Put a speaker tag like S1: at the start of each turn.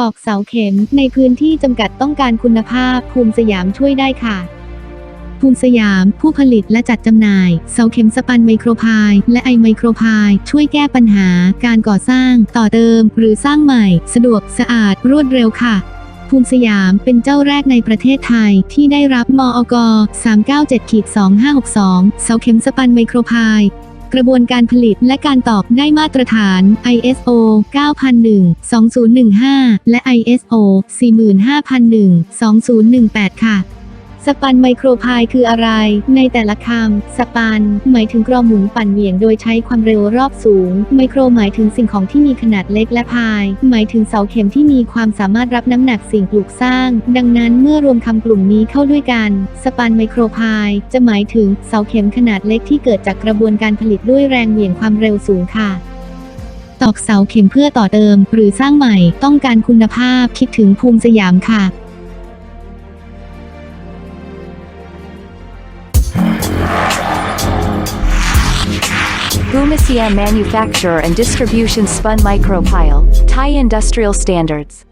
S1: ตอกเสาเข็มในพื้นที่จำกัดต้องการคุณภาพ ภูมิสยามช่วยได้ค่ะ ภูมิสยาม ผู้ผลิตและจัดจำหน่าย เสาเข็มสปันไมโครพาย และไอไมโครพาย ช่วยแก้ปัญหา การก่อสร้าง ต่อเติม หรือสร้างใหม่ สะดวกสะอาด รวดเร็วค่ะ ภูมิสยามเป็นเจ้าแรกในประเทศไทยที่ได้รับมอก 397-2562 เสาเข็มสปันไมโครพาย กระบวนการผลิตและการตอบได้มาตรฐาน ISO 9001 2015 และ ISO 45001 2018 ค่ะ สปันไมโครพายคืออะไร ในแต่ละคำ สปัน หมายถึงกรอหมุนปั่นเหวี่ยงโดยใช้ความเร็วรอบสูง ไมโครหมายถึงสิ่งของที่มีขนาดเล็กและพาย หมายถึงเสาเข็มที่มีความสามารถรับน้ำหนักสิ่งปลูกสร้าง ดังนั้นเมื่อรวมคำกลุ่มนี้เข้าด้วยกัน สปันไมโครพายจะหมายถึงเสาเข็มขนาดเล็กที่เกิดจากกระบวนการผลิตด้วยแรงเหวี่ยงความเร็วสูงค่ะตอกเสาเข็มเพื่อต่อเติม หรือสร้างใหม่ต้องการคุณภาพคิดถึงภูมิสยามค่ะ
S2: Bumisia Manufacturer and Distribution Spun Micropile, Thai Industrial Standards.